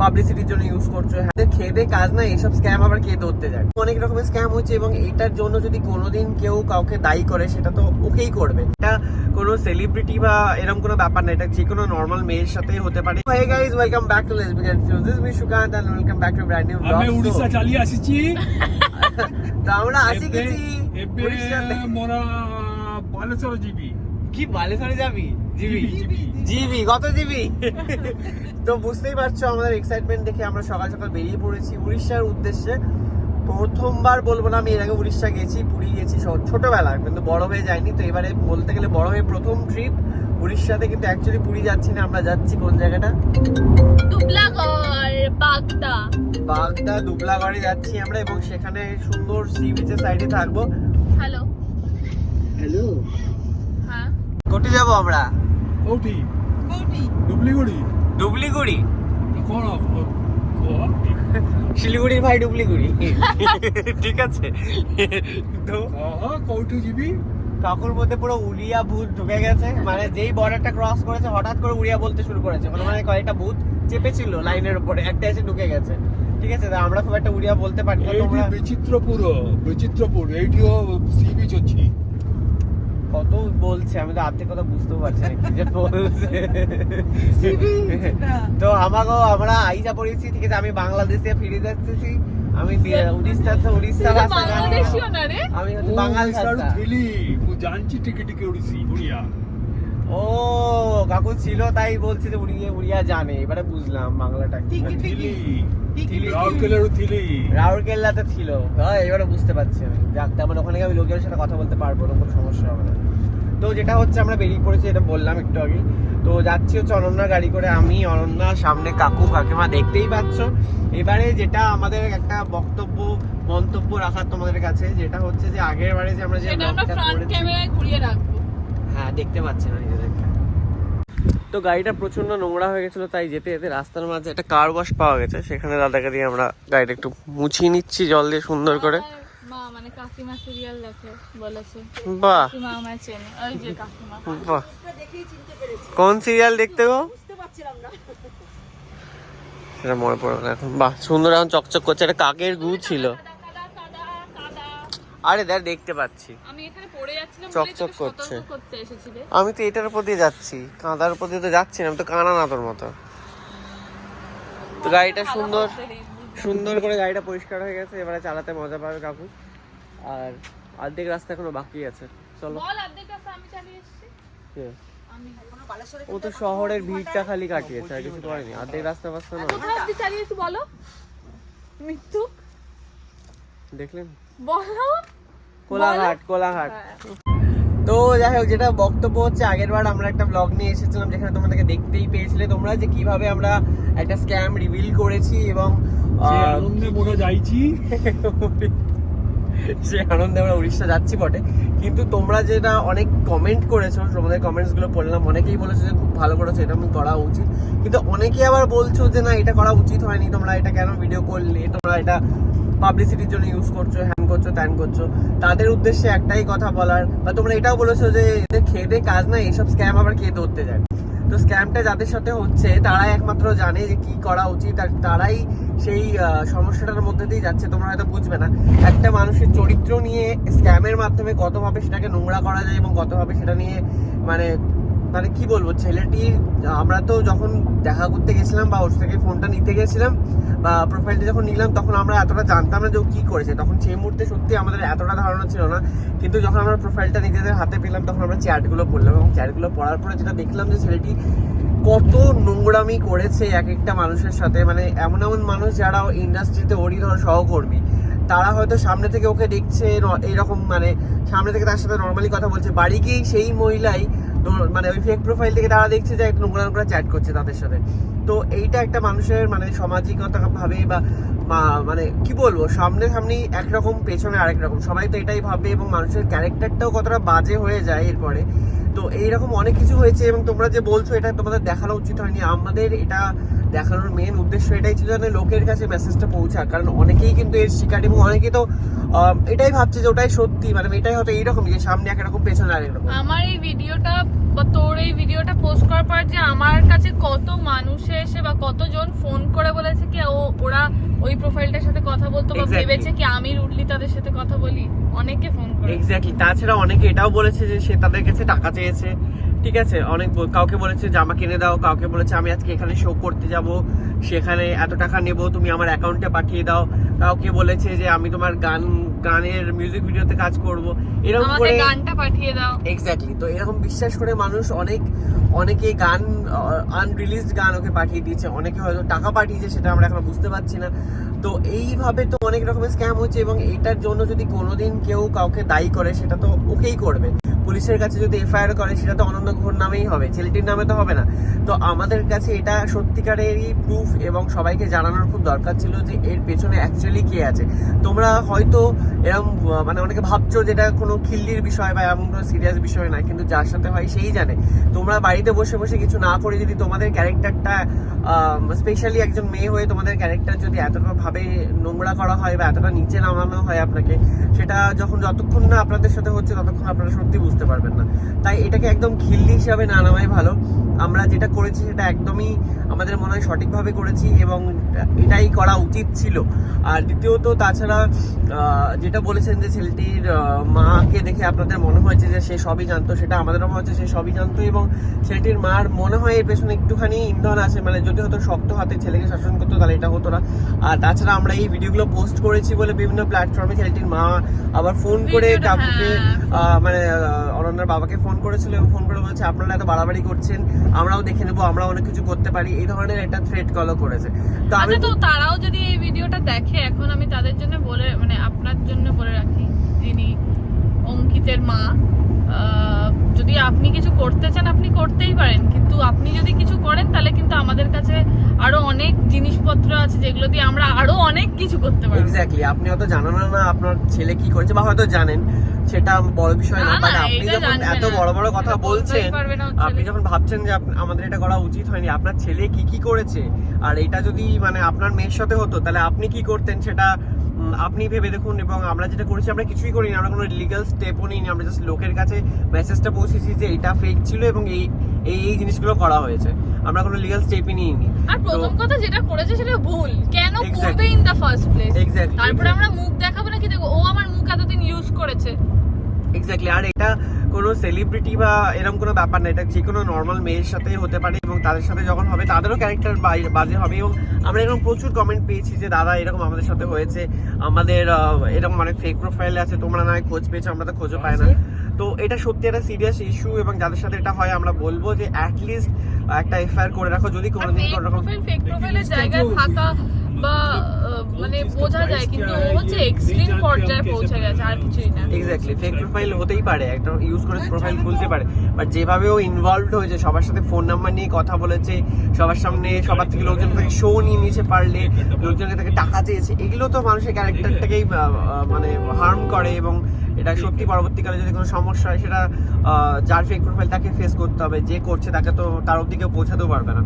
পাবলিসিটির জন্য ইউজ করছ। হ্যাঁ খেদে কাজ না এইসব স্ক্যাম আবার কে ধরতে যায়। অনেক রকমের স্ক্যাম হচ্ছে এবং এটার জন্য যদি কোনোদিন কেউ কাউকে দায়ী করে সেটা তো ওকেই করবে। এটা কোনো সেলিব্রিটি বা এরকম কোনো ব্যাপার না এটা যে কোনো নর্মাল মেয়ের সাথে হতে পারে। Hi guys welcome back to let's be confuse this me Sukanta and welcome back to brand new blog আমি উড়িষ্যা চালিয়ে আসিছি। তো আমরা আসি গেছি এবে মোরা বালেশ্বর জিবি কি বালেশ্বর যাবি? জিবি জিবি কত জিবি? তো বুঝতেই পারছ আমাদের এক্সাইটমেন্ট দেখে আমরা সকাল সকাল বেরিয়ে পড়েছি উড়িষ্যার উদ্দেশ্যে। প্রথমবার বলব না আমি এর আগে উড়িষ্যা গেছি পুরী গেছি ছোটবেলা কিন্তু বড় হয়ে যায়নি তো এবারে বলতে গেলে বড় হয়ে প্রথম ট্রিপ উড়িষ্যাতে কিন্তু অ্যাকচুয়ালি পুরী যাচ্ছি না আমরা যাচ্ছি কোন জায়গাটা? বাগদা। বাগদা দুবলাগড়ে যাচ্ছি আমরা এবং সেখানে সুন্দর সি বিচের সাইডে থাকব। হ্যালো হ্যালো হ্যাঁ। কোটি যাব আমরা? কোটি কোটি ডুবলিগুড়ি ডুবলিগুড়ি কোন শিলিগুড়ির ভাই ডুবলিগুড়ি ঠিক আছে তো কৌটু জিবি কাকুর মধ্যে পুরো উড়িয়া ভূত ঢুকে গেছে মানে যেই বর্ডারটা ক্রস করেছে হঠাৎ করে উড়িয়া বলতে শুরু করেছে মানে মানে কয়েকটা ভূত চেপেছিল লাইনের উপরে। একটা এসে ঢুকে গেছে। ঠিক আছে আমরা খুব একটা উড়িয়া বলতে পারি না তোমরা বিচিত্রপুর বিচিত্রপুর এইটিও সি বিচ হচ্ছে কত বলছে? আমি তো আর্ধেক কথা বুঝতেও পারছি না যে বলছে। তো আমাকেও আমরা আইসা পড়েছি ঠিক আছে আমি বাংলাদেশে ফিরে যাচ্ছি। আমি উড়িষ্যা তো উড়িষ্যা বাংলাদেশিও আমি হচ্ছে জানছি টিকে টিকে উড়িষ্যি উড়িয়া। ও কাকু ছিল তাই বলছি যে উড়িয়ে উড়িয়া জানে এবারে বুঝলাম বাংলাটা টিকে টিকে রাউরকেল্লাতে ছিল। হ্যাঁ এবারে বুঝতে পারছি আমি। যাক তার মানে ওখানে আমি লোকের সাথে কথা বলতে পারব না কোনো সমস্যা হবে না। তো যেটা হচ্ছে আমরা বেরিয়ে পড়েছি এটা বললাম একটু আগে। তো যাচ্ছি হচ্ছে অনন্যা গাড়ি করে। আমি অনন্যা সামনে কাকু কাকিমা দেখতেই পাচ্ছ। এবারে যেটা আমাদের একটা বক্তব্য মন্তব্য রাখার তোমাদের কাছে যেটা হচ্ছে যে আগের বারে যে আমরা যে হ্যাঁ দেখতে পাচ্ছি না নিজেদেরকে। তো গাড়িটা প্রচণ্ড নোংরা হয়ে গেছিল তাই যেতে যেতে রাস্তার মাঝে একটা কার ওয়াশ পাওয়া গেছে। সেখানে দাদাকে দিয়ে আমরা গাড়িটা একটু মুছিয়ে নিচ্ছি জল দিয়ে সুন্দর করে। মানে কাকিমা সিরিয়াল দেখে বলেছে। বাহ। চেনে। ওই যে কাকিমা। বাহ। কোন সিরিয়াল দেখতে গো? সেটা মনে পড়বে না এখন। বাহ সুন্দর এখন চকচক করছে। একটা কাকের গু ছিল। আরে দেখ দেখতে পাচ্ছি। আমি এখানে পড়ে চকচক করছে। আমি তো এটার উপর দিয়ে যাচ্ছি। কাঁদার উপর দিয়ে তো যাচ্ছি না আমি তো কানা না তোর মতো। তো গাড়িটা সুন্দর সুন্দর করে গাড়িটা পরিষ্কার হয়ে গেছে এবারে চালাতে মজা পাবে কাকু। আর অর্ধেক রাস্তা এখনও বাকি আছে। চলো। বল অর্ধেক রাস্তা আমি চালিয়ে এসেছি। কে? আমি ও তো শহরের ভিড়টা খালি কাটিয়েছে আর কিছু করেনি। অর্ধেক রাস্তা বাস্তা না চালিয়েছি বলো? মৃত্যু দেখলেন? বলো। কোলাঘাট কোলাঘাট। হ্যাঁ। তো যাই হোক যেটা বক্তব্য হচ্ছে আগেরবার আমরা একটা ব্লগ নিয়ে এসেছিলাম যেখানে তোমাদেরকে দেখতেই পেয়েছিলে তোমরা যে কীভাবে আমরা একটা স্ক্যাম রিভিল করেছি এবং আনন্দে মোড়া যাইছি। সে আনন্দে আমরা উড়িষ্যা যাচ্ছি বটে। কিন্তু তোমরা যেটা অনেক কমেন্ট করেছ তোমাদের কমেন্টসগুলো পড়লাম অনেকেই বলেছ যে খুব ভালো করেছ এটা করা উচিত। কিন্তু অনেকেই আবার বলছো যে না এটা করা উচিত হয়নি তোমরা এটা কেন ভিডিও করলে তোমরা এটা পাবলিসিটির জন্য ইউজ করছ হ্যান করছ ত্যান করছ, তাদের উদ্দেশ্যে একটাই কথা বলার, বা তোমরা এটাও বলেছ যে এদের খেয়ে কাজ না এইসব স্ক্যাম আবার কে ধরতে যায়। তো স্ক্যামটা যাদের সাথে হচ্ছে, তারাই একমাত্র জানে যে কি করা উচিত, আর তারাই সেই সমস্যাটার মধ্যে দিয়ে যাচ্ছে, তোমরা হয়তো বুঝবে না। একটা মানুষের চরিত্র নিয়ে স্ক্যামের মাধ্যমে কতভাবে সেটাকে নোংরা করা যায় এবং কতভাবে সেটা নিয়ে মানে মানে কি বলব, ছেলেটি, আমরা তো যখন দেখা করতে গেছিলাম বা ওর থেকে ফোনটা নিতে গেছিলাম বা প্রোফাইলটা যখন নিলাম, তখন আমরা এতটা জানতাম না যে ও কি করেছে। তখন সেই মুহূর্তে সত্যি আমাদের এতটা ধারণা ছিল না। কিন্তু যখন আমরা প্রোফাইলটা নিজেদের হাতে পেলাম, তখন আমরা চ্যাটগুলো পড়লাম এবং চ্যাটগুলো পড়ার পরে যেটা দেখলাম যে ছেলেটি কত নোংরামি করেছে এক একটা মানুষের সাথে। মানে এমন এমন মানুষ যারা ইন্ডাস্ট্রিতে ওরই ধর সহকর্মী। তারা হয়তো সামনে থেকে ওকে দেখছে এইরকম মানে সামনে থেকে তার সাথে নর্মালি কথা বলছে। বাড়ি গিয়েই সেই মহিলাই মানে ওই ফেক প্রোফাইল থেকে তারা দেখছে যে একটা নোংরা নোংরা চ্যাট করছে তাদের সাথে। তো এইটা একটা মানুষের মানে সামাজিকতা ভাবে বা মানে কি বলব, সামনে সামনে একরকম, পেছনে আরেক রকম। সবাই তো এটাই ভাবে এবং মানুষের ক্যারেক্টারটাও কতটা বাজে হয়ে যায় এরপরে। তো এইরকম অনেক কিছু হয়েছে এবং তোমরা যে বলছো এটা তোমাদের দেখানো উচিত হয়নি। আমাদের এটা দেখানোর মেন উদ্দেশ্য এটাই ছিল যেন লোকের কাছে মেসেজটা পৌঁছাক। কারণ অনেকেই কিন্তু এর শিকার এবং অনেকেই তো এটাই ভাবছে যে ওটাই সত্যি। মানে এটাই হয়তো এইরকম যে সামনে একরকম, পেছনে আরেক রকম। আমার এই ভিডিওটা বা তোর এই ভিডিওটা পোস্ট করার পর যে আমার কাছে কত মানুষে এসে বা কতজন ফোন করে বলেছে কি ও ওরা ওই প্রোফাইলটার সাথে কথা বলতো বা ভেবেছে কি আমি রুটলি তাদের সাথে কথা বলি? অনেকে ফোন করে এক্স্যাক্টলি তাছাড়া অনেকে এটাও বলেছে যে সে তাদের কাছে টাকা চেয়েছে। ঠিক আছে? অনেক কাউকে বলেছে জামা কিনে দাও কাউকে বলেছে আমি আজকে এখানে শো করতে যাব সেখানে এত টাকা নেব তুমি আমার অ্যাকাউন্টে পাঠিয়ে দাও। কাউকে বলেছে যে আমি তোমার গান গানের মিউজিক ভিডিওতে কাজ করব। এরকম করে গানটা পাঠিয়ে দাও। এক্স্যাক্টলি তো এরকম বিশ্বাস করে মানুষ অনেক অনেকে গান আনরিলিজড গান ওকে পাঠিয়ে দিয়েছে, অনেকে হয়তো টাকা পাঠিয়েছে, সেটা আমরা এখনও বুঝতে পারছি না। তো এইভাবে তো অনেক রকমের স্ক্যাম হচ্ছে এবং এটার জন্য যদি কোনোদিন কেউ কাউকে দায়ী করে, সেটা তো ওকেই করবে। পুলিশের কাছে যদি এফআইআর করে, সেটা তো অনন্ত ঘোর নামেই হবে। ছেলেটির নামে তো হবে না। তো আমাদের কাছে এটা সত্যিকারেরই প্রুফ এবং সবাইকে জানানোর খুব দরকার ছিল যে এর পেছনে অ্যাকচুয়ালি কে আছে। তোমরা হয়তো এরকম মানে অনেকে ভাবছ যেটা কোনো খিল্লির বিষয় বা এমন কোনো সিরিয়াস বিষয় না কিন্তু যার সাথে হয় সেই জানে। তোমরা বাড়িতে বসে বসে কিছু না করে যদি তোমাদের ক্যারেক্টারটা স্পেশালি একজন মেয়ে হয়ে তোমাদের ক্যারেক্টার যদি এতটা ভাবে নোংরা করা হয় বা এতটা নিচে নামানো হয় আপনাকে, সেটা যখন যতক্ষণ না আপনাদের সাথে হচ্ছে ততক্ষণ আপনারা সত্যি বুঝতে পারবেন না। তাই এটাকে একদম খিল্লি হিসাবে না নামাই ভালো। আমরা যেটা করেছি সেটা একদমই আমাদের মনে হয় সঠিকভাবে করেছি এবং এটাই করা উচিত ছিল। আর দ্বিতীয়ত তাছাড়া যেটা বলেছেন যে ছেলেটির মাকে দেখে আপনাদের মনে হয়েছে যে সে সবই জানতো, সেটা আমাদেরও মনে হচ্ছে সে সবই জানতো এবং ছেলেটির মার মনে হয় এর পেছনে একটুখানি ইন্ধন আছে মানে যদি হয়তো শক্ত হাতে ছেলেকে শাসন করতো তাহলে এটা হতো না। আর তাছাড়া আমরা এই ভিডিওগুলো পোস্ট করেছি বলে বিভিন্ন প্ল্যাটফর্মে ছেলেটির মা আবার ফোন করে কাকুকে হ্যাঁ। আহ, মানে অনন্যার বাবাকে ফোন করেছিল এবং ফোন করে বলছে আপনারা এত বাড়াবাড়ি করছেন আমরাও দেখে নেব আমরা অনেক কিছু করতে পারি এই ধরনের একটা থ্রেট কলও করেছে তো আমি আচ্ছা তো তারাও যদি এই ভিডিওটা দেখে এখন আমি তাদের জন্য বলে মানে আপনার জন্য বলে রাখি যিনি অঙ্কিতের মা যদি আপনি কিছু করতে চান আপনি করতেই পারেন। কিন্তু আপনি যদি কিছু করেন তাহলে কিন্তু আমাদের কাছে আরও অনেক জিনিসপত্র আছে যেগুলো দিয়ে আমরা আরও অনেক কিছু করতে পারি এক্স্যাক্টলি আপনি হয়তো জানেন না আপনার ছেলে কি করেছে বা হয়তো জানেন সেটা বড় বিষয় না বাট আপনি যখন এত বড় বড় কথা বলছেন। আপনি যখন ভাবছেন যে আমাদের এটা করা উচিত হয়নি আপনার ছেলে কি কি করেছে আর এটা যদি মানে আপনার মেয়ের সাথে হতো তাহলে আপনি কি করতেন সেটা আপনি ভেবে দেখুন এবং আমরা যেটা করেছি আমরা কিছুই করিনি আমরা কোনো লিগাল স্টেপও নিইনি আমরা জাস্ট লোকের কাছে মেসেজটা পৌঁছেছি যে এটা ফেক ছিল এবং এই এই এই জিনিসগুলো করা হয়েছে। আমরা কোনো লিগাল স্টেপই নিইনি। আর প্রথম কথা যেটা করেছে সেটা ভুল। কেন. করবে in the first place exactly তারপরে আমরা মুখ দেখাবো নাকি? দেখো ও আমার মুখ এতদিন ইউজ করেছে। এক্স্যাক্টলি আর এটা কোনো সেলিব্রিটি বা এরকম কোনো ব্যাপার না এটা যে কোনো নর্মাল মেয়ের সাথেই হতে পারে এবং তাদের সাথে যখন হবে তাদেরও ক্যারেক্টার বাজে হবে এবং আমরা এরকম প্রচুর কমেন্ট পেয়েছি যে দাদা এরকম আমাদের সাথে হয়েছে। আমাদের এরকম অনেক ফেক প্রোফাইল আছে তোমরা না খোঁজ পেয়েছ আমরা তো খোঁজও পাই না। তো এটা সত্যি একটা সিরিয়াস ইস্যু এবং যাদের সাথে এটা হয় আমরা বলব যে অ্যাটলিস্ট একটা এফআইআর করে রাখো যদি কোনোদিন কোনো রকম ফেক প্রোফাইলের জায়গায় থাকা বা মানে বোঝা যায় কিন্তু হচ্ছে এক্সট্রিম পর্যায়ে পৌঁছে গেছে আর কিছুই না। এক্স্যাক্টলি ফেক প্রোফাইল হতেই পারে একটা ইউজ করে প্রোফাইল খুলতে পারে বাট যেভাবে ও ইনভলভড হয়েছে সবার সাথে ফোন নাম্বার নিয়ে কথা বলেছে সবার সামনে সবার থেকে লোকজন থেকে শো নিয়ে নিয়েছে পারলে লোকজনকে তাকে টাকা চেয়েছে এগুলো তো মানুষের ক্যারেক্টারটাকেই মানে হার্ম করে এবং এটা সত্যি পরবর্তীকালে যদি কোনো সমস্যা হয় সেটা যার ফেক প্রোফাইল তাকে ফেস করতে হবে যে করছে তাকে তো তার অব্দি কেউ পৌঁছাতেও পারবে না।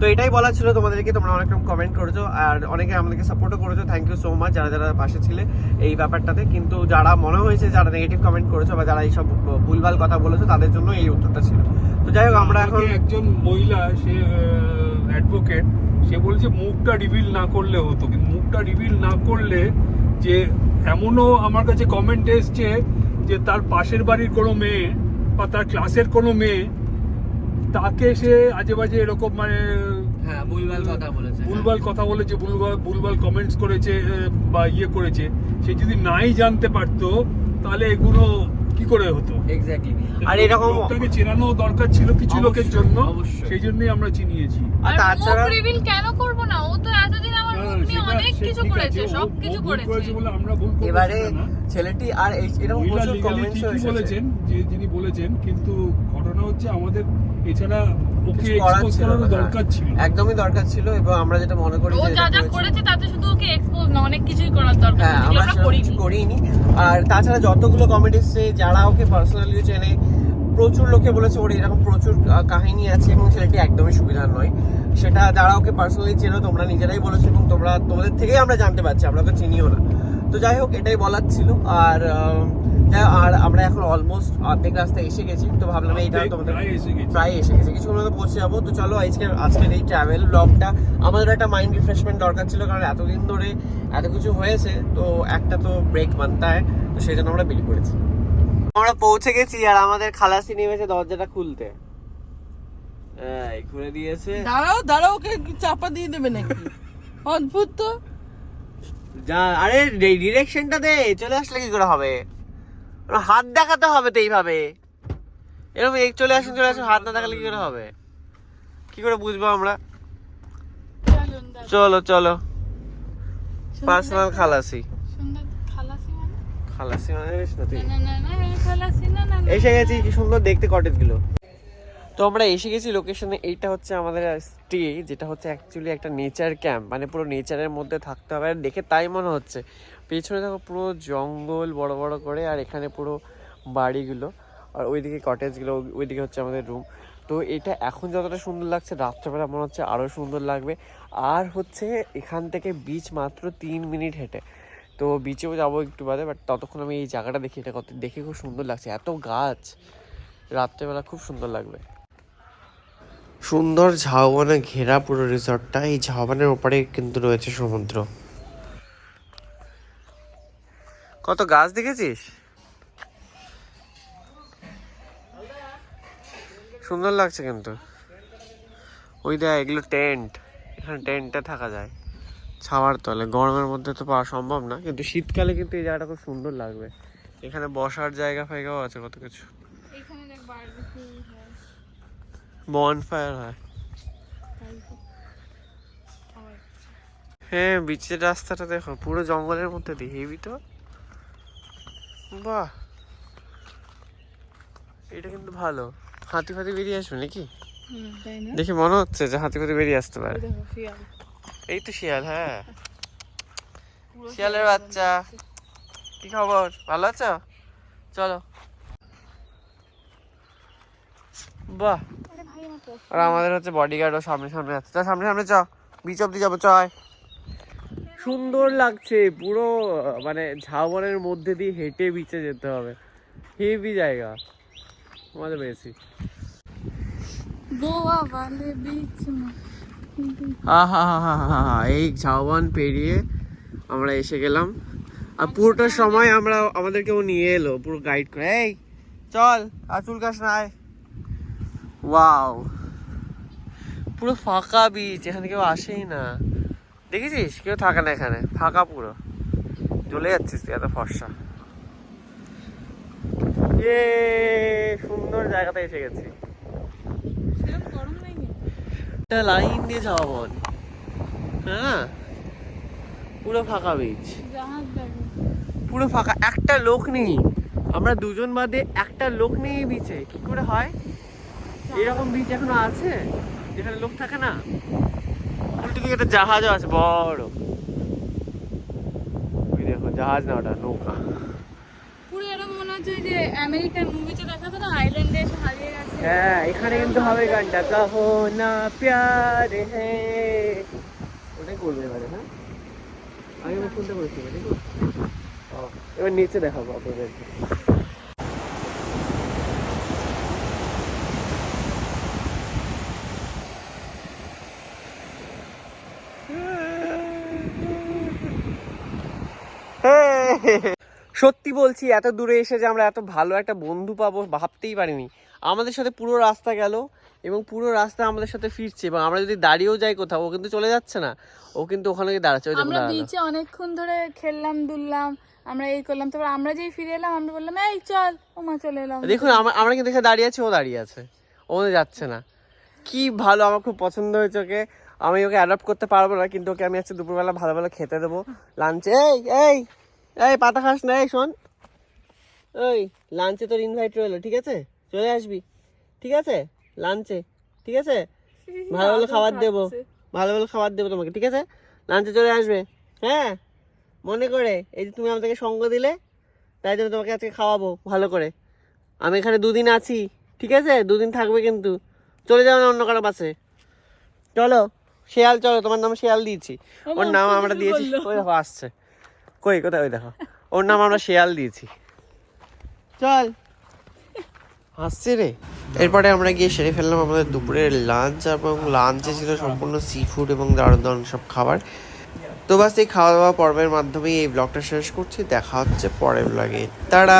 তো এটাই বলা ছিল, তোমাদেরকে তোমরা অনেক রকম কমেন্ট করেছ, আর অনেকে আমাদেরকে সাপোর্টও করেছ থ্যাংক ইউ সো মাচ যারা যারা পাশে ছিলে এই ব্যাপারটাতে। কিন্তু যারা মনে হয়েছে যারা নেগেটিভ কমেন্ট করেছ বা যারা এইসব ভুলভাল কথা বলেছ, তাদের জন্য এই উত্তরটা ছিল। তো যাই হোক, আমরা এখন একজন মহিলা, সে অ্যাডভোকেট সে বলছে, মুখটা রিভিল না করলে হতো। কিন্তু মুখটা রিভিল না করলে যে এমনও আমার কাছে কমেন্ট এসছে যে তার পাশের বাড়ির কোনো মেয়ে বা তার ক্লাসের কোনো মেয়ে তাকে সে আজে বাজে এরকম মানে হ্যাঁ ভুলভাল কথা বলেছে। ভুলভাল কথা বলেছে ভুলভাল ভুলভাল কমেন্টস করেছে বা ইয়ে করেছে। সে যদি নাই জানতে পারতো তাহলে এগুলো কি করে হতো? এক্স্যাক্টলি আর এরকম লোকটাকে চেনানো দরকার ছিল কিছু লোকের জন্য অবশ্যই। সেই জন্যই আমরা চিনিয়েছি। আর তাছাড়া রিভিল কেন করব না? ও তো এতদিন আমার না, মুখ নিয়ে সেটা- অনেক কিছু করেছে সব কিছু করেছে। বলে আমরা ভুল এবারে ছেলেটি আর এরকম প্রচুর কমেন্টস ঠিকই বলেছেন যে যিনি বলেছেন কিন্তু ঘটনা হচ্ছে আমাদের এছাড়া ওকে এক্সপোজ করার হ্যাঁ। দরকার ছিল। একদমই দরকার ছিল এবং আমরা যেটা মনে করি ও যে যা যা করেছে- তাতে শুধু ওকে এক্সপোজ না অনেক কিছুই করার দরকার হ্যাঁ যেগুলো আমরা কিছু করিনি। করিনি। আর তাছাড়া যতগুলো এসছে যারা ওকে পার্সোনালি চেনে প্রচুর লোকে বলেছে ওর এরকম প্রচুর কাহিনী আছে এবং ছেলেটি একদমই সুবিধা নয়? সেটা যারা ওকে পার্সোনালি চেনো তোমরা নিজেরাই বলেছ এবং তোমরা তোমাদের থেকেই আমরা জানতে পারছি আমরা তো চিনিও না। তো যাই হোক এটাই বলার ছিল। আর আহ, আর আমরা এখন অলমোস্ট অর্ধেক রাস্তায় এসে গেছি। তো ভাবলাম এইটা তোমাদের প্রায় এসে গেছি। কিছুক্ষণ মধ্যে পৌঁছে যাব। তো চলো আজকে আজকের এই ট্রাভেল ব্লগটা আমাদের একটা মাইন্ড রিফ্রেশমেন্ট দরকার ছিল কারণ এতদিন ধরে এত কিছু হয়েছে। তো একটা তো ব্রেক মানতে হয় তো সেই জন্য আমরা বেরিয়ে পড়েছি। আমরা পৌঁছে গেছি আর আমাদের খালাসি নেমেছে দরজাটা খুলতে। এই খুলে দিয়েছে। দাঁড়াও দাঁড়াও ওকে চাপা দিয়ে দেবে নাকি? অদ্ভুত তো। যা আরে ডিরেকশনটা দে চলে আসলে কি করে হবে? হাত দেখাতে হবে তো এইভাবে। এরকম এই চলে আসুন চলে আসুন হাত না দেখালে কি করে হবে? কি করে বুঝব আমরা? চলো চলো পার্সোনাল খালাসি। খালাসি মানে। এসে গেছি কি সুন্দর দেখতে কটেজগুলো। তো আমরা এসে গেছি লোকেশনে এইটা হচ্ছে আমাদের স্টে যেটা হচ্ছে অ্যাকচুয়ালি একটা নেচার ক্যাম্প মানে পুরো নেচারের মধ্যে থাকতে হবে। আর দেখে তাই মনে হচ্ছে। পেছনে দেখো পুরো জঙ্গল বড় বড় করে, আর এখানে পুরো বাড়িগুলো। আর ওইদিকে কটেজগুলো ওইদিকে হচ্ছে আমাদের রুম তো এটা এখন যতটা সুন্দর লাগছে, রাত্রেবেলা মনে হচ্ছে আরও সুন্দর লাগবে। আর হচ্ছে এখান থেকে বিচ মাত্র তিন মিনিট হেঁটে। তো বিচেও যাব একটু বাদে বাট ততক্ষণ আমি এই জায়গাটা দেখি। এটা কত দেখে খুব সুন্দর লাগছে। এত গাছ। রাত্রেবেলা খুব সুন্দর লাগবে। সুন্দর ঝাউবনে ঘেরা পুরো রিসর্টটা। এই ঝাউবনের ওপারে কিন্তু রয়েছে সমুদ্র। কত গাছ দেখেছিস? সুন্দর লাগছে কিন্তু। ওই দেখ, এগুলো টেন্ট। এখানে টেন্টে থাকা যায়। ছাওয়ার তলে। গরমের মধ্যে তো পাওয়া সম্ভব না, কিন্তু শীতকালে কিন্তু এই জায়গাটা খুব সুন্দর লাগবে। এখানে বসার জায়গা ফায়গাও আছে কত কিছু এখানে দেখ বারবিকিউ হয় বন ফায়ার হয় হ্যাঁ বিচের রাস্তাটা দেখো পুরো জঙ্গলের মধ্যে দিয়ে হেবি তো। বাহ! এটা কিন্তু ভালো। হাতি ফাতি বেরিয়ে আসবে নাকি? দেখে মনে হচ্ছে যে হাতি ফাতি বেরিয়ে আসতে পারে। এই তো শিয়াল হ্যাঁ। শিয়ালের বাচ্চা। কি খবর? ভালো আছো? চলো। বাহ! আর আমাদের হচ্ছে বডিগার্ডও সামনে সামনে আছে। চ সামনে সামনে চ বিচ অব্দি যাব চয় সুন্দর লাগছে পুরো মানে ঝাউবনের মধ্যে দিয়ে হেঁটে বিচে যেতে হবে। হেভি জায়গা। মজা পেয়েছি। গোয়া বালে বিচ হা হা হা হা হা এই ঝাউবন পেরিয়ে আমরা এসে গেলাম। আর পুরোটা সময় আমরা আমাদেরকেও নিয়ে এলো পুরো গাইড করে। এই চল আর চুল কাস না আয় ওয়াও পুরো ফাঁকা বিচ এখানে কেউ আসেই না। দেখেছিস? কেউ থাকে না এখানে। ফাঁকা পুরো। জ্বলে যাচ্ছিস তুই এত ফর্সা। এ সুন্দর জায়গাতে এসে গেছি। লাইন দিয়ে যাওয়া বল। হ্যাঁ? পুরো ফাঁকা বিচ জাহাজ পুরো ফাঁকা। একটা লোক নেই। আমরা দুজন বাদে একটা লোক নেই বিচে কি করে হয়? এরকম বিচ এখনও আছে? যেখানে লোক থাকে না? উল্টো দিকে একটা জাহাজও আছে বড়। ওই দেখো জাহাজ না ওটা নৌকা। পুরো এরকম মনে হচ্ছে যে আমেরিকান মুভিতে দেখাতো না? আইল্যান্ডে এসে হারিয়ে গেছে। হ্যাঁ এখানে কিন্তু হবে গানটা কাহো না প্যার হ্যাঁ ওটাই করবে এবারে হ্যাঁ? আমি এবার নিচে দেখাবো আপনাদেরকে। সত্যি বলছি এত দূরে এসে যে আমরা এত ভালো একটা বন্ধু পাবো ভাবতেই পারিনি। আমাদের সাথে পুরো রাস্তা গেল এবং পুরো রাস্তা আমাদের সাথে ফিরছে এবং আমরা যদি দাঁড়িয়েও যাই কোথাও ও কিন্তু চলে যাচ্ছে না। ও কিন্তু ওখানে গিয়ে দাঁড়াচ্ছে। আমরা বিচে অনেকক্ষণ ধরে খেললাম দুললাম আমরা এই করলাম তারপর আমরা যেই ফিরে এলাম আমরা বললাম এই চল ও মা চলে এলাম দেখুন আমরা আমরা কিন্তু এখানে দাঁড়িয়ে আছি ও দাঁড়িয়ে আছে ও যাচ্ছে না। কি ভালো আমার খুব পছন্দ হয়েছে ওকে। আমি ওকে অ্যাডাপ্ট করতে পারব না কিন্তু ওকে আমি আজকে দুপুরবেলা ভালো ভালো খেতে দেবো। লাঞ্চে এই এই এই পাতা খাস না এই শোন। ওই লাঞ্চে তোর ইনভাইট রইল ঠিক আছে? চলে আসবি ঠিক আছে? লাঞ্চে ঠিক আছে? ভালো ভালো খাবার দেবো ভালো ভালো খাবার দেবো তোমাকে ঠিক আছে? লাঞ্চে চলে আসবে হ্যাঁ? মনে করে এই যে তুমি আমাদেরকে সঙ্গ দিলে তাই জন্য তোমাকে আজকে খাওয়াবো ভালো করে। আমি এখানে দুদিন আছি ঠিক আছে? দুদিন থাকবে কিন্তু। চলে যাও না অন্য কারও বাসে চলো শেয়াল চলো তোমার নাম শেয়াল দিয়েছি। ওর নাম আমরা দিয়েছি ওই আসছে। কই কোথায়? ওই দেখো। ওর নাম আমরা শেয়াল দিয়েছি। চল। হাসছে রে। এরপরে আমরা গিয়ে সেরে ফেললাম আমাদের দুপুরের লাঞ্চ এবং লাঞ্চে ছিল সম্পূর্ণ সি ফুড এবং দারুণ দারুণ সব খাবার। তো বাস এই খাওয়া দাওয়া পর্বের মাধ্যমেই এই ব্লগটা শেষ করছি। দেখা হচ্ছে পরের ব্লগে তারা